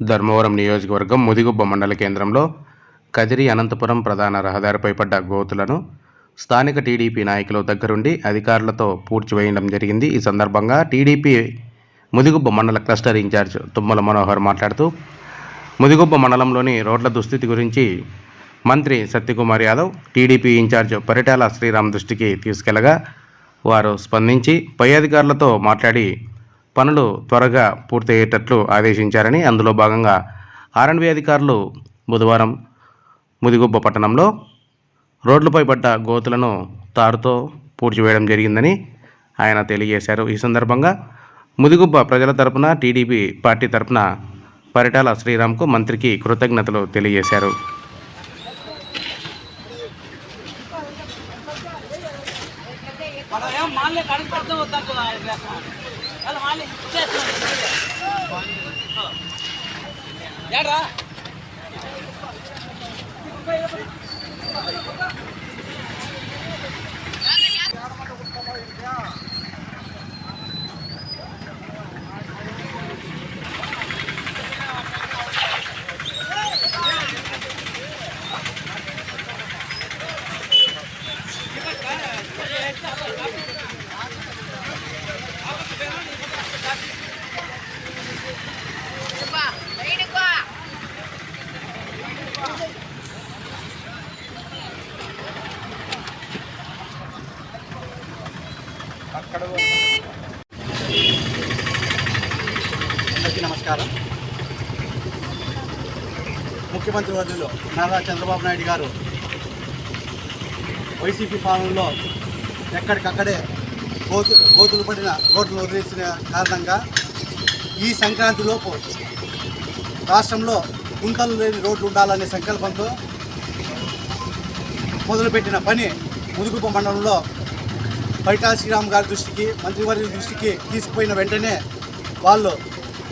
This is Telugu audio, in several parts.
ధర్మవరం నియోజకవర్గం ముదిగుబ్బ మండల కేంద్రంలో కదిరి అనంతపురం ప్రధాన రహదారిపై పడ్డ గోతులను స్థానిక టీడీపీ నాయకులు దగ్గరుండి అధికారులతో పూడ్చివేయడం జరిగింది. ఈ సందర్భంగా టీడీపీ ముదిగుబ్బ మండల క్లస్టర్ ఇన్ఛార్జ్ తుమ్మల మనోహర్ మాట్లాడుతూ ముదిగుబ్బ మండలంలోని రోడ్ల దుస్థితి గురించి మంత్రి సత్యకుమార్ యాదవ్ టీడీపీ ఇన్ఛార్జ్ పరిటాల శ్రీరామ్ దృష్టికి తీసుకెళ్ళగా వారు స్పందించి పై అధికారులతో మాట్లాడి పనులు త్వరగా పూర్తయ్యేటట్లు ఆదేశించారని అందులో భాగంగా ఆర్ఎండ్బి అధికారులు బుధవారం ముదిగుబ్బ పట్టణంలో రోడ్లపై పడ్డ గోతులను తారుతో పూడ్చివేయడం జరిగిందని ఆయన తెలియజేశారు. ఈ సందర్భంగా ముదిగుబ్బ ప్రజల తరపున టీడీపీ పార్టీ తరపున పరిటాల శ్రీరామ్కు మంత్రికి కృతజ్ఞతలు తెలియజేశారు. మనం ఏం ಯಾಡ್ರಾ అందరికీ నమస్కారం. ముఖ్యమంత్రి వర్యులు నారా చంద్రబాబు నాయుడు గారు వైసీపీ పాలనలో ఎక్కడికక్కడే గోతు గోతులు పడిన రోడ్లు వదిలేసిన కారణంగా ఈ సంక్రాంతిలోపు రాష్ట్రంలో గుంతలు లేని రోడ్లు ఉండాలనే సంకల్పంతో మొదలుపెట్టిన పని ముదుగుప మండలంలో బైటా శ్రీరామ్ గారి దృష్టికి మంత్రివర్యుల దృష్టికి తీసుకుపోయిన వెంటనే వాళ్ళు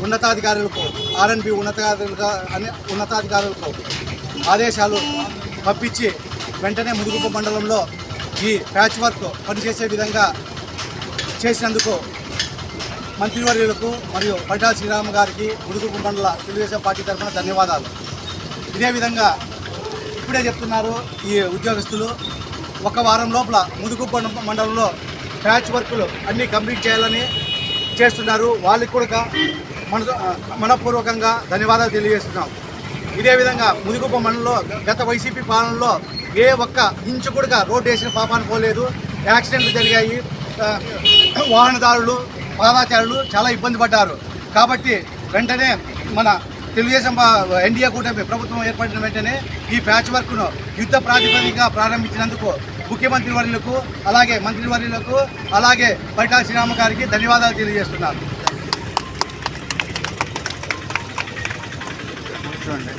ఉన్నతాధికారులకు ఆర్ఎన్బి ఉన్నతాధికారులుగా అనే ఉన్నతాధికారులకు ఆదేశాలు పంపించి వెంటనే ముదుగుప మండలంలో ఈ ప్యాచ్ వర్క్ పనిచేసే విధంగా చేసినందుకు మంత్రివర్యులకు మరియు బైటా శ్రీరామ్ గారికి ముదుగుప మండల తెలుగుదేశం పార్టీ తరఫున ధన్యవాదాలు. ఇదే విధంగా ఇప్పుడే చెప్తున్నారు ఈ ఉద్యోగస్తులు. ఒక వారం లోపల ముదుగుప్ప మండలంలో ప్యాచ్ వర్కులు అన్నీ కంప్లీట్ చేయాలని చేస్తున్నారు. వాళ్ళకి కూడా మన మనపూర్వకంగా ధన్యవాదాలు తెలియజేస్తున్నాం. ఇదే విధంగా ముదిగుప్ప మండలంలో గత వైసీపీ పాలనలో ఏ ఒక్క ఇంచు కూడా రోడ్డు వేసిన పాపాన్ని పోలేదు. యాక్సిడెంట్లు జరిగాయి. వాహనదారులు పాదాచారులు చాలా ఇబ్బంది పడ్డారు. కాబట్టి వెంటనే మన తెలుగుదేశం ఎన్డీఏ కూటమి ప్రభుత్వం ఏర్పడిన వెంటనే ఈ ప్యాచ్ వర్క్ను యుద్ధ ప్రాతిపదికగా ప్రారంభించినందుకు ముఖ్యమంత్రి వర్యులకు అలాగే మంత్రి వర్యులకు అలాగే బైటా శ్రీరామ గారికి ధన్యవాదాలు తెలియజేస్తున్నాను. చూడండి.